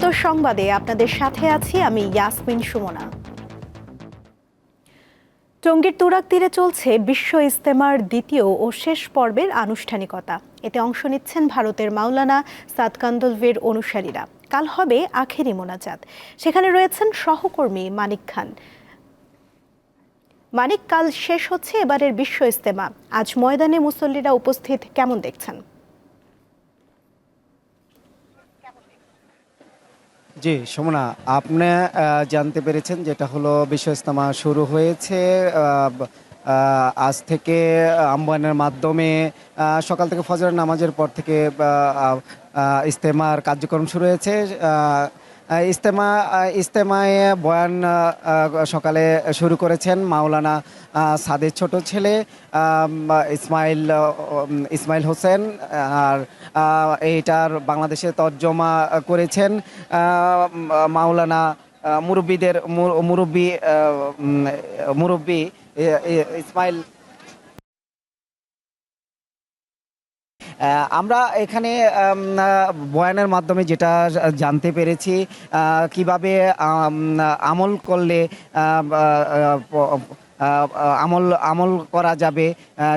দীপ্ত সংবাদে আপনাদের সাথে আছি আমি ইয়াসমিন সুমনা। টঙ্গীর তুরাক তীরে চলছে বিশ্ব ইস্তেমার দ্বিতীয় ও শেষ পর্বের আনুষ্ঠানিকতা। এতে অংশ নিচ্ছেন ভারতের মাওলানা সাদ কান্দলভের অনুসারীরা। কাল হবে আখেরি মোনাজাত। সেখানে রয়েছেন সহকর্মী মানিক খান। মানিক, কাল শেষ হচ্ছে এবারের বিশ্ব ইস্তেমা। আজ ময়দানে মুসল্লিরা উপস্থিত, কেমন দেখছেন? জি, সমনা, আপনি জানতে পেরেছেন যেটা হলো বিশ্ব ইস্তেমা শুরু হয়েছে আজ থেকে আম্বানের মাধ্যমে সকাল থেকে ফজরের নামাজের পর থেকে ইস্তেমার কার্যক্রম শুরু হয়েছে ইস্তেমা ইস্তেমায় বয়ান সকালে শুরু করেছেন মাওলানা সাদের ছোট ছেলে ইসমাইল ইসমাইল হোসেন, আর এইটার বাংলাদেশে তর্জমা করেছেন মাওলানা মুরব্বীদের মুরব্বী মুরব্বী ইসমাইল আমরা এখানে বয়ানের মাধ্যমে যেটা জানতে পেরেছি কীভাবে আমল করলে আমল আমল করা যাবে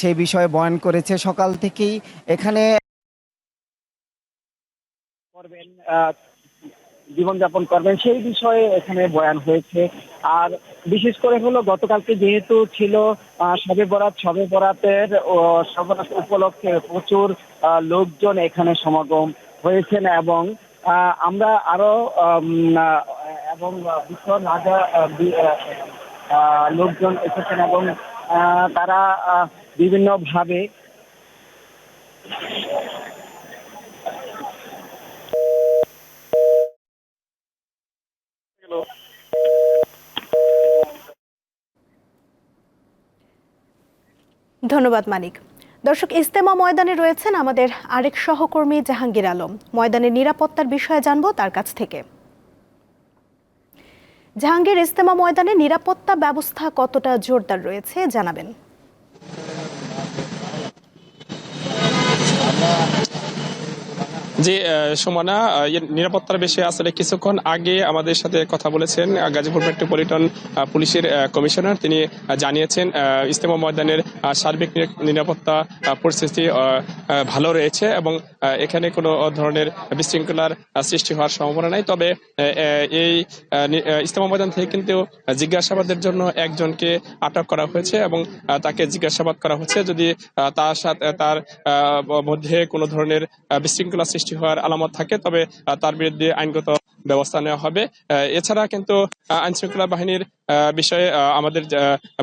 সেই বিষয়ে বয়ান করেছে সকাল থেকেই। এখানে করবেন জীবনযাপন করবেন, সেই বিষয়ে এখানে বয়ান হয়েছে। আর বিশেষ করে হলো, গতকালকে যেহেতু ছিল শবে বরাত সবে বরাতের, ও শবে বরাত উপলক্ষে প্রচুর লোকজন এখানে সমাগম হয়েছেন এবং আমরা আরও এবং বিশ্ব রাজা লোকজন এসেছেন এবং তারা বিভিন্ন ধন্যবাদ, মানিক। দর্শক ইস্তেমা ময়দানে রয়েছেন আমাদের আরেক সহকর্মী জাহাঙ্গীর আলম। ময়দানের নিরাপত্তার বিষয়ে জানব তার কাছ থেকে। জাহাঙ্গীর ইস্তেমা ময়দানে নিরাপত্তা ব্যবস্থা কতটা জোরদার রয়েছে, জানাবেন। আহ, সুমনা নিরাপত্তার বিষয়ে আসলে কিছুক্ষণ আগে আমাদের সাথে কথা বলেছেন গাজীপুর মেট্রোপলিটন পুলিশের কমিশনার। তিনি জানিয়েছেন ইস্তেমা ময়দানের সার্বিক নিরাপত্তা পরিস্থিতি ভালো রয়েছে এবং এখানে কোনো ধরনের বিশৃঙ্খলার সৃষ্টি হওয়ার সম্ভাবনা নাই। তবে এই ইস্তেমা ময়দান থেকে কিন্তু জিজ্ঞাসাবাদের জন্য একজনকে আটক করা হয়েছে এবং তাকে জিজ্ঞাসাবাদ করা হচ্ছে। যদি তার সাথে তার মধ্যে কোনো ধরনের বিশৃঙ্খলা সৃষ্টি হওয়ার আলামত থাকে, তবে তার বিরুদ্ধে আইনগত ব্যবস্থা নেওয়া হবে। এছাড়া কিন্তু আইন শৃঙ্খলা বাহিনীর বিষয়ে আমাদের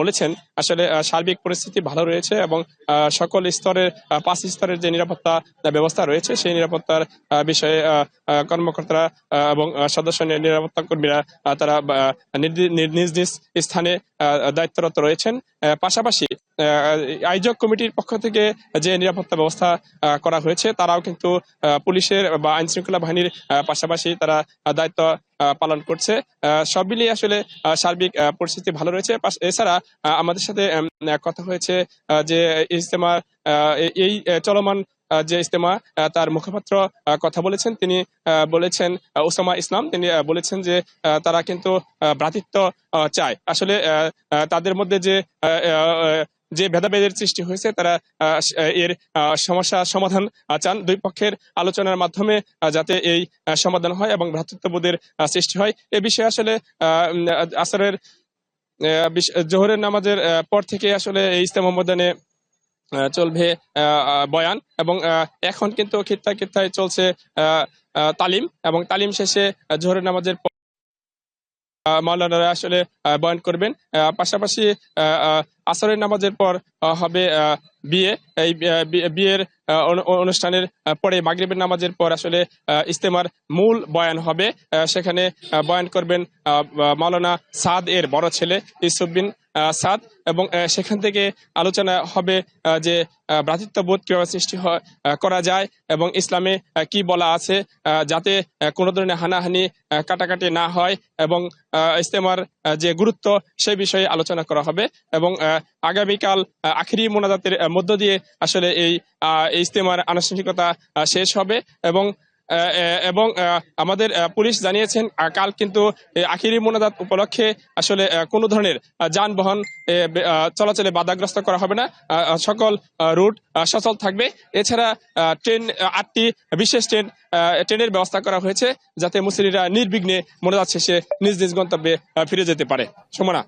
বলেছেন, আসলে সার্বিক পরিস্থিতি ভালো রয়েছে এবং সকল স্তরের পাঁচ স্তরের যে নিরাপত্তা ব্যবস্থা রয়েছে, সেই নিরাপত্তার বিষয়ে কর্মকর্তারা এবং সদস্য নিরাপত্তা কর্মীরা তারা নিজ নিজ স্থানে দায়িত্বরত রয়েছেন। পাশাপাশি আয়োজক কমিটির পক্ষ থেকে যে নিরাপত্তা ব্যবস্থা করা হয়েছে, তারাও কিন্তু পুলিশের বা আইন শৃঙ্খলা বাহিনীর পাশাপাশি তারা দায়িত্ব পালন করছে। সব মিলিয়ে আসলে সার্বিক পরিস্থিতি ভালো রয়েছে। এছাড়া আমাদের সাথে কথা হয়েছে যে ইজতেমা এই- চলমান যে ইজতেমা তার মুখপাত্র কথা বলেছেন। তিনি বলেছেন ওসামা ইসলাম। তিনি বলেছেন যে তারা কিন্তু ভ্রাতৃত্ব চায়। আসলে তাদের মধ্যে যে যে ভেদাভেদের সৃষ্টি হয়েছে, তারা এর সমস্যা সমাধান চান। দুই পক্ষের আলোচনার মাধ্যমে যাতে এই সমাধান হয় এবং ভ্রাতৃত্ববোধের সৃষ্টি হয়। এ বিষয়ে আসলে আসরের জোহরের নামাজের পর থেকে আসলে এই ইস্তেমা ময়দানে চলবে বয়ান এবং এখন কিন্তু খিত্তায় খিত্তায় চলছে তালিম এবং তালিম শেষে জোহরের নামাজের মাওলানারা আসলে বয়ান করবেন। পাশাপাশি আসরের নামাজের পর হবে বিয়ে। এই বিয়ের অনুষ্ঠানের পরে মাগরীবের নামাজের পর আসলে ইস্তেমার মূল বয়ান হবে। সেখানে বয়ান করবেন মাওলানা সাদ এর বড় ছেলে ইসুফ বিন সাদ এবং সেখান থেকে আলোচনা হবে যে ভ্রাতৃত্ববোধ কীভাবে সৃষ্টি করা যায় এবং ইসলামে কি বলা আছে যাতে কোনো ধরনের হানাহানি কাটাকাটি না হয় এবং ইস্তেমার যে গুরুত্ব সে বিষয়ে আলোচনা করা হবে এবং আগামীকাল আখিরি মোনাজাতের মধ্য দিয়ে আসলে এই ইস্তেমার আনুষ্ঠানিকতা শেষ হবে এবং এবং আমাদের পুলিশ জানিয়েছেন কাল কিন্তু আখিরি মোনাজাত উপলক্ষে আসলে কোনো ধরনের যানবাহন চলাচলে বাধাগ্রস্ত করা হবে না। সকল রুট সচল থাকবে। এছাড়া ট্রেন আটটি বিশেষ ট্রেন ট্রেনের ব্যবস্থা করা হয়েছে, যাতে মুসলিরা নির্বিঘ্নে মোনাজাত শেষে নিজ নিজ গন্তব্যে ফিরে যেতে পারে। সমনা।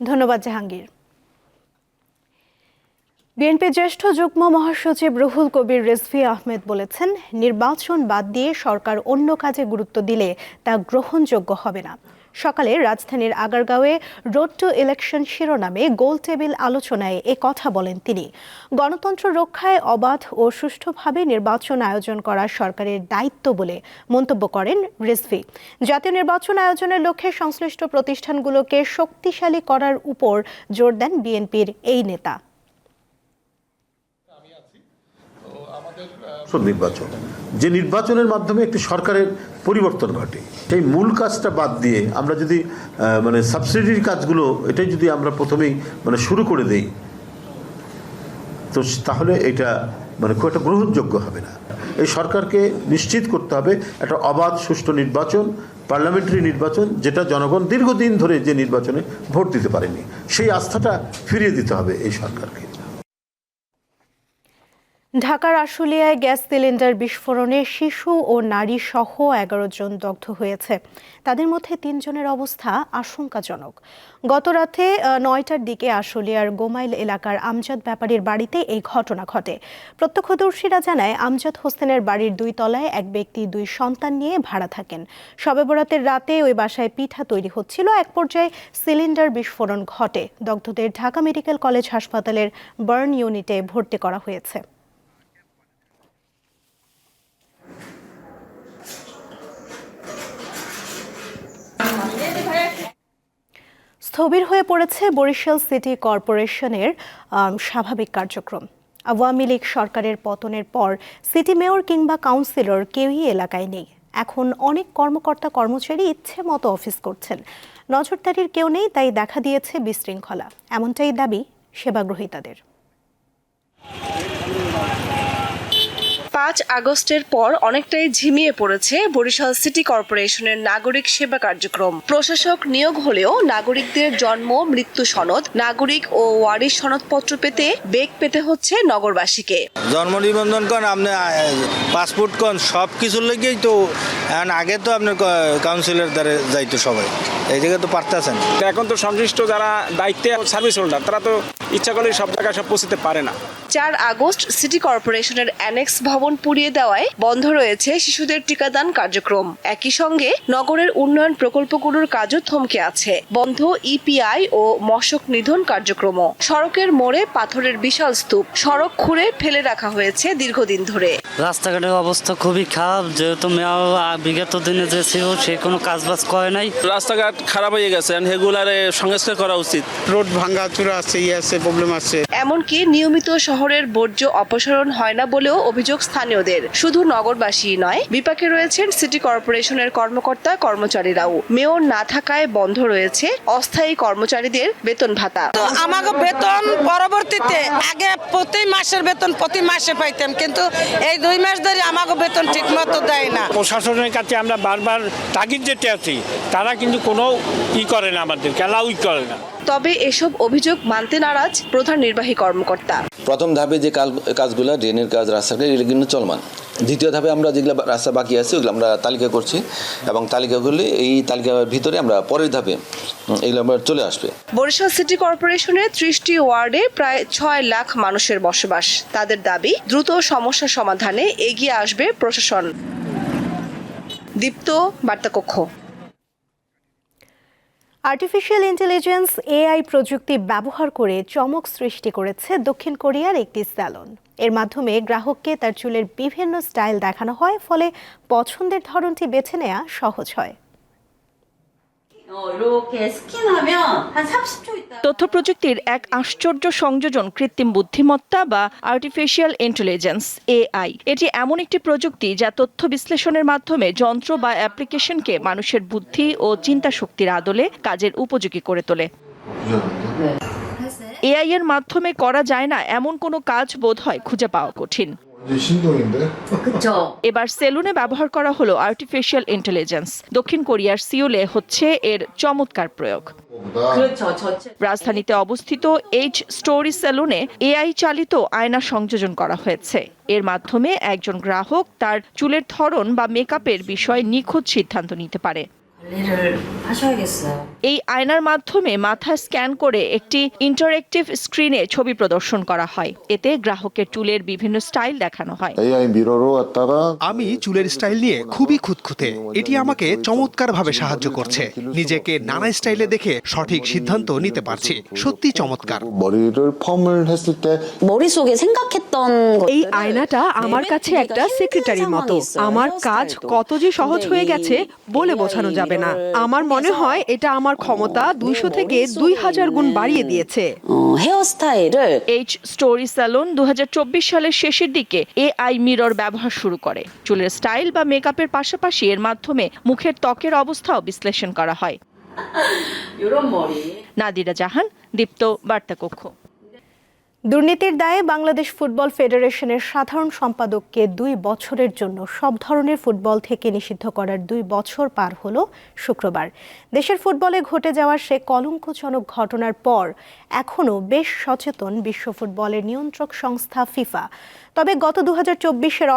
ধন্যবাদ জাহাঙ্গীর। বিএনপি জ্যেষ্ঠ যুগ্ম মহাসচিব রুহুল কবির রেজভি আহমেদ বলেছেন, নির্বাচন বাদ দিয়ে সরকার অন্য কাজে গুরুত্ব দিলে তা গ্রহণযোগ্য হবে না। সকালে রাজধানীর আগারগাঁওয়ে রোড টু ইলেকশন শিরোনামে গোল টেবিল আলোচনায় এ কথা বলেন তিনি। গণতন্ত্র রক্ষায় অবাধ ও সুষ্ঠুভাবে নির্বাচন আয়োজন করা সরকারের দায়িত্ব বলে মন্তব্য করেন রিজভি। জাতীয় নির্বাচন আয়োজনের লক্ষ্যে সংশ্লিষ্ট প্রতিষ্ঠানগুলোকে শক্তিশালী করার উপর জোর দেন বিএনপির এই নেতা। নির্বাচন। যে নির্বাচনের মাধ্যমে একটি সরকারের পরিবর্তন ঘটে, সেই মূল কাজটা বাদ দিয়ে আমরা যদি মানে সাবসিডির কাজগুলো, এটাই যদি আমরা প্রথমেই মানে শুরু করে দেই, তো তাহলে এটা মানে খুব একটা গ্রহণযোগ্য হবে না। এই সরকারকে নিশ্চিত করতে হবে একটা অবাধ, সুষ্ঠু নির্বাচন পার্লামেন্টারি নির্বাচন, যেটা জনগণ দীর্ঘদিন ধরে যে নির্বাচনে ভোট দিতে পারেনি, সেই আস্থাটা ফিরিয়ে দিতে হবে এই সরকারকে। ঢাকার আশুলিয়ায় গ্যাস সিলিন্ডার বিস্ফোরণে শিশু ও নারী সহ এগারো জন দগ্ধ হয়েছে। তাদের মধ্যে তিনজনের অবস্থা আশঙ্কাজনক। গত রাতে নয়টার দিকে আশুলিয়ার গোমাইল এলাকার আমজাদ ব্যাপারীর বাড়িতে এই ঘটনা ঘটে। প্রত্যক্ষদর্শীরা জানায়, আমজাদ হোসেনের বাড়ির দুই তলায় এক ব্যক্তি, দুই সন্তান নিয়ে ভাড়া থাকেন। শবে বরাতের রাতে ওই বাসায় পিঠা তৈরি হচ্ছিল। এক পর্যায়ে সিলিন্ডার বিস্ফোরণ ঘটে। দগ্ধদের ঢাকা মেডিকেল কলেজ হাসপাতালের বার্ন ইউনিটে ভর্তি করা হয়েছে। স্থবির হয়ে পড়েছে বরিশাল সিটি কর্পোরেশনের স্বাভাবিক কার্যক্রম। আওয়ামী লীগ সরকারের পতনের পর সিটি মেয়র কিংবা কাউন্সিলর কেউই এলাকায় নেই। এখন অনেক কর্মকর্তা কর্মচারী ইচ্ছে মতো অফিস করছেন। নজরদারির কেউ নেই, তাই দেখা দিয়েছে বিশৃঙ্খলা। এমনটাই দাবি সেবাগ্রহীতাদের। পাঁচ আগস্টের পর অনেকটাই ঝিমিয়ে পড়েছে বরিশাল সিটি কর্পোরেশনের নাগরিক সেবা কার্যক্রম। প্রশাসক নিয়োগ হলেও নাগরিকদের জন্ম মৃত্যু সনদ নাগরিক ও ওয়ারিশ সনদপত্র পেতে বেগ পেতে হচ্ছে নগরবাসীকে। জন্ম নিবন্ধন কন আপনি পাসপোর্ট কন সব কিছুর লেগেই তো এখন আগে তো আপনার কাউন্সিলের দ্বারা যাইতো সবাই। এই জায়গায় তো পারতেছেন। এখন তো সংশ্লিষ্ট যারা দায়িত্বে সার্ভিস হোল্ডার তারা তো ইচ্ছা করলে সব জায়গায় সব পৌঁছতে পারে না। চার আগস্ট সিটি কর্পোরেশনের অ্যানেক্স ভবন পুড়িয়ে দেওয়ায় বন্ধ রয়েছে শিশুদের টিকাদান কার্যক্রম। একই সঙ্গে নগরের উন্নয়ন প্রকল্পগুলোর কাজও থমকে আছে। বন্ধ ইপিআই ও মশক নিধন কার্যক্রম সড়কের মোড়ে পাথরের বিশাল স্তূপ। সড়ক খুঁড়ে ফেলে রাখা হয়েছে দীর্ঘদিন ধরে। রাস্তাঘাটের অবস্থা খুবই খারাপ। যেহেতু মেয়াও বিগত দিনে যে ছিল সে কোনো কাজ বাজ করে নাই। রাস্তাঘাট খারাপ হয়ে গেছে। সেগুলারে সংস্কার করা উচিত। রোড ভাঙ্গা চূড়া আছে ইয়ে আছে প্রবলেম আছে। এমনকি নিয়মিত শহরের বর্জ্য অপসারণ হয় না বলেও অভিযোগ স্থানীয়দের। শুধু নগরবাসী নয় বিপাকে রয়েছেন সিটি কর্পোরেশনের কর্মকর্তা কর্মচারীরাও। মেয়র না থাকায় বন্ধ রয়েছে অস্থায়ী কর্মচারীদের বেতন ভাতা। আমাকে বেতন পরবর্তীতে আগে প্রতি মাসের বেতন প্রতি মাসে পাইতাম কিন্তু এই দুই মাস ধরে আমাকে বেতন ঠিক মতো দেয় না। প্রশাসনের কাছে আমরা বারবার তাগিদ যেতে আছি তারা কিন্তু কোনো ই করে না আমাদের অ্যালাউই করে না। তবে এসব অভিযোগ মানতে নারাজ প্রধান নির্বাহী কর্মকর্তা। প্রথম ধাপে যে কাজগুলো ড্রেনের কাজ রাস্তাঘাট এগুলো কিন্তু চলমান। দ্বিতীয় ধাপে আমরা যেগুলো রাস্তা বাকি আছে ওগুলো আমরা তালিকা করছি এবং তালিকাগুলি এই তালিকার ভিতরে আমরা পরের ধাপে এগুলো আমরা চলে আসবে। বরিশাল সিটি কর্পোরেশনের ত্রিশটি ওয়ার্ডে প্রায় ছয় লাখ মানুষের বসবাস। তাদের দাবি দ্রুত সমস্যা সমাধানে এগিয়ে আসবে প্রশাসন। দীপ্ত বার্তাকক্ষ। আর্টিফিশিয়াল ইন্টেলিজেন্স এআই প্রযুক্তি ব্যবহার করে চমক সৃষ্টি করেছে দক্ষিণ কোরিয়ার একটি স্যালন। এর মাধ্যমে গ্রাহককে তার চুলের বিভিন্ন স্টাইল দেখানো হয়, ফলে পছন্দের ধরনটি বেছে নেওয়া সহজ হয়। তথ্য প্রযুক্তির এক আশ্চর্য সংযোজন কৃত্রিম বুদ্ধিমত্তা বা আর্টিফিশিয়াল ইন্টেলিজেন্স এআই এটি এমন একটি প্রযুক্তি যা তথ্য বিশ্লেষণের মাধ্যমে যন্ত্র বা অ্যাপ্লিকেশনকে মানুষের বুদ্ধি ও চিন্তা শক্তির আদলে কাজের উপযোগী করে তোলে। এআই এর মাধ্যমে করা যায় না এমন কোনো কাজ বোধ হয় খুঁজে পাওয়া কঠিন। এবার সেলুনে ব্যবহার করা হলো আর্টিফিশিয়াল ইন্টেলিজেন্স দক্ষিণ কোরিয়ার সিওলে হচ্ছে এর চমৎকার প্রয়োগ। রাজধানীতে অবস্থিত এইচ স্টোরি সেলুনে এআই চালিত আয়না সংযোজন করা হয়েছে। এর মাধ্যমে একজন গ্রাহক তার চুলের ধরন বা মেকআপের বিষয়ে নিখুঁত সিদ্ধান্ত নিতে পারে। এই আয়নার মাধ্যমে মাথা স্ক্যান করে একটি ইন্টারেক্টিভ স্ক্রিনে ছবি প্রদর্শন করা হয়। এতে গ্রাহকের চুলের বিভিন্ন স্টাইল দেখানো হয়। আমি চুলের স্টাইল নিয়ে খুবই খুঁতখুঁতে। এটি আমাকে চমৎকারভাবে সাহায্য করছে। নিজেকে নানা স্টাইলে দেখে সঠিক সিদ্ধান্ত নিতে পারছি। সত্যি চমৎকার। এই আয়নাটা আমার কাছে একটা সেক্রেটারির মতো। আমার কাজ কত যে সহজ হয়ে গেছে বলে বোঝানো যাবে না। আমার মনে হয় এটা আমার ক্ষমতা দুইশো থেকে দুই হাজার গুণ বাড়িয়ে দিয়েছে। এইচ স্টোরি স্যালন দু হাজার চব্বিশ সালের শেষের দিকে এআই মিরর ব্যবহার শুরু করে। চুলের স্টাইল বা মেকআপের পাশাপাশি এর মাধ্যমে মুখের ত্বকের অবস্থাও বিশ্লেষণ করা হয়। নাদিরা জাহান দীপ্ত বার্তা কক্ষ দুর্নীতির দায়ে বাংলাদেশ ফুটবল ফেডারেশনের সাধারণ সম্পাদককে দুই বছরের জন্য সব ধরনের ফুটবল থেকে নিষিদ্ধ করার দুই বছর পার হলো শুক্রবার। দেশের ফুটবলে ঘটে যাওয়ার সে কলঙ্কজনক ঘটনার পর এখনও বেশ সচেতন বিশ্ব ফুটবলের নিয়ন্ত্রক সংস্থা ফিফা। তবে গত দু হাজার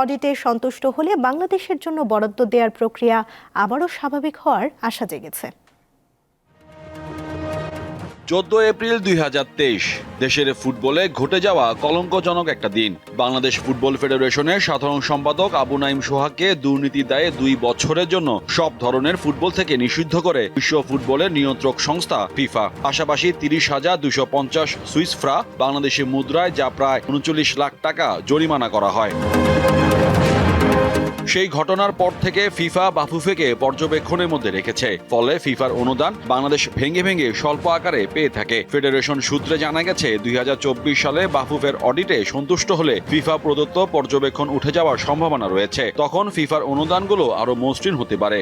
অডিটে সন্তুষ্ট হলে বাংলাদেশের জন্য বরাদ্দ দেওয়ার প্রক্রিয়া আবারও স্বাভাবিক হওয়ার আশা জেগেছে। চোদ্দ এপ্রিল দুই হাজার তেইশ দেশের ফুটবলে ঘটে যাওয়া কলঙ্কজনক একটা দিন। বাংলাদেশ ফুটবল ফেডারেশনের সাধারণ সম্পাদক আবু নাইম সোহাকে দুর্নীতি দায়ে দুই বছরের জন্য সব ধরনের ফুটবল থেকে নিষিদ্ধ করে বিশ্ব ফুটবলের নিয়ন্ত্রক সংস্থা ফিফা। পাশাপাশি তিরিশ হাজার দুশো পঞ্চাশ সুইস ফ্রা বাংলাদেশের মুদ্রায় যা প্রায় উনচল্লিশ লাখ টাকা জরিমানা করা হয়। সেই ঘটনার পর থেকে ফিফা বাফুফেকে পর্যবেক্ষণের মধ্যে রেখেছে। ফলে ফিফার অনুদান বাংলাদেশ ভেঙে ভেঙে স্বল্প আকারে পেয়ে থাকে। ফেডারেশন সূত্রে জানা গেছে, দুই হাজার চব্বিশ সালে বাফুফের অডিটে সন্তুষ্ট হলে ফিফা প্রদত্ত পর্যবেক্ষণ উঠে যাওয়ার সম্ভাবনা রয়েছে। তখন ফিফার অনুদানগুলো আরও মসৃণ হতে পারে।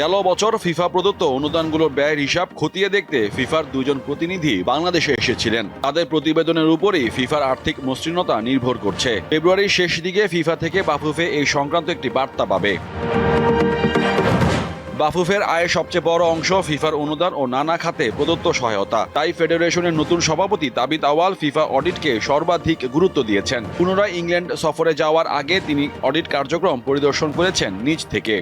গেল বছর ফিফা প্রদত্ত অনুদানগুলোর ব্যয়ের হিসাব খতিয়ে দেখতে ফিফার দুজন প্রতিনিধি বাংলাদেশে এসেছিলেন। তাদের প্রতিবেদনের উপরই ফিফার আর্থিক মসৃণতা নির্ভর করছে। ফেব্রুয়ারির শেষ দিকে ফিফা থেকে বাফুফে এই সংক্রান্ত একটি বার্তা পাবে। বাফুফের আয়ের সবচেয়ে বড় অংশ ফিফার অনুদান ও নানা খাতে প্রদত্ত সহায়তা। তাই ফেডারেশনের নতুন সভাপতি তাবিত আওয়াল ফিফা অডিটকে সর্বাধিক গুরুত্ব দিয়েছেন। পুনরায় ইংল্যান্ড সফরে যাওয়ার আগে তিনি অডিট কার্যক্রম পরিদর্শন করেছেন নিজ থেকে।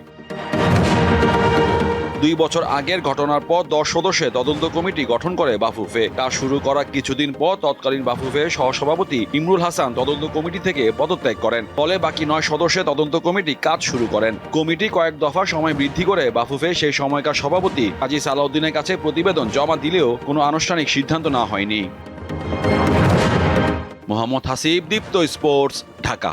দুই বছর আগের ঘটনার পর দশ সদস্যের তদন্ত কমিটি গঠন করে বাফুফে। কাজ শুরু করা কিছুদিন পর তৎকালীন বাফুফে সহসভাপতি ইমরুল হাসান তদন্ত কমিটি থেকে পদত্যাগ করেন। ফলে বাকি নয় সদস্যের তদন্ত কমিটি কাজ শুরু করেন। কমিটি কয়েক দফা সময় বৃদ্ধি করে বাফুফে সেই সময়কার সভাপতি হাজি সালাউদ্দিনের কাছে প্রতিবেদন জমা দিলেও কোনো আনুষ্ঠানিক সিদ্ধান্ত না হয়নি। মোহাম্মদ হাসিব, দীপ্ত স্পোর্টস, ঢাকা।